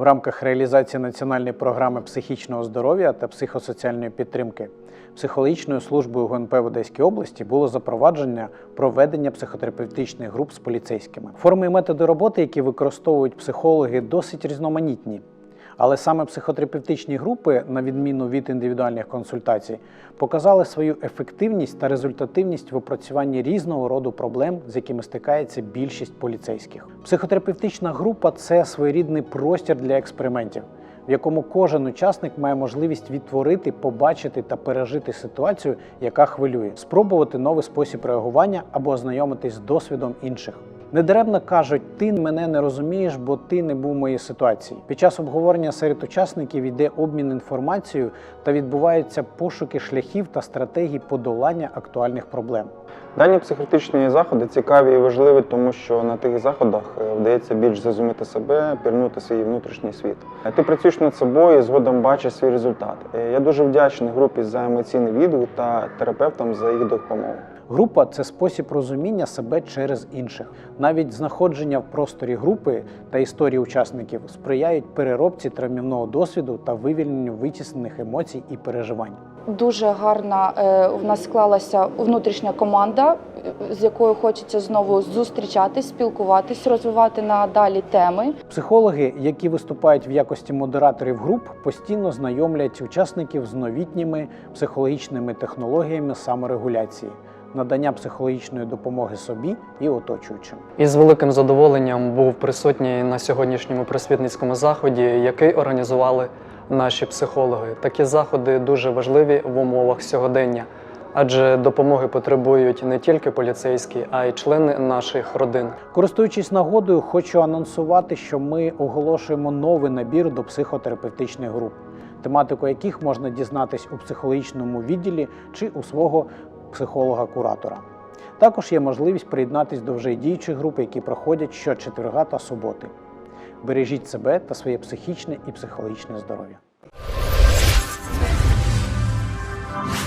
В рамках реалізації національної програми психічного здоров'я та психосоціальної підтримки психологічною службою ГНП в Одеській області було запровадження проведення психотерапевтичних груп з поліцейськими. Форми і методи роботи, які використовують психологи, досить різноманітні. Але саме психотерапевтичні групи, на відміну від індивідуальних консультацій, показали свою ефективність та результативність в опрацюванні різного роду проблем, з якими стикається більшість поліцейських. Психотерапевтична група це своєрідний простір для експериментів, в якому кожен учасник має можливість відтворити, побачити та пережити ситуацію, яка хвилює, спробувати новий спосіб реагування або ознайомитись з досвідом інших. Недаремно кажуть, ти мене не розумієш, бо ти не був в моїй ситуації. Під час обговорення серед учасників йде обмін інформацією та відбуваються пошуки шляхів та стратегій подолання актуальних проблем. Дані психотичні заходи цікаві і важливі, тому що на тих заходах е, вдається більш зрозуміти себе, пірнути свій внутрішній світ. Е, Ти працюєш над собою і згодом бачиш свій результат. Е, Я дуже вдячний групі за емоційний відгук та терапевтам за їх допомогу. Група це спосіб розуміння себе через інших. Навіть знаходження в просторі групи та історії учасників сприяють переробці травмівного досвіду та вивільненню витіснених емоцій і переживань. Дуже гарна е, в нас склалася внутрішня команда, е, з якою хочеться знову зустрічатись, спілкуватись, розвивати надалі теми. Психологи, які виступають в якості модераторів груп, постійно знайомлять учасників з новітніми психологічними технологіями саморегуляції, надання психологічної допомоги собі і оточуючим. І з великим задоволенням був присутній на сьогоднішньому просвітницькому заході, який організували наші психологи. Такі заходи дуже важливі в умовах сьогодення, адже допомоги потребують не тільки поліцейські, а й члени наших родин. Користуючись нагодою, хочу анонсувати, що ми оголошуємо новий набір до психотерапевтичних груп, тематику яких можна дізнатись у психологічному відділі чи у свого психолога-куратора. Також є можливість приєднатись до вже діючих груп, які проходять щочетверга та суботи. Бережіть себе та своє психічне і психологічне здоров'я.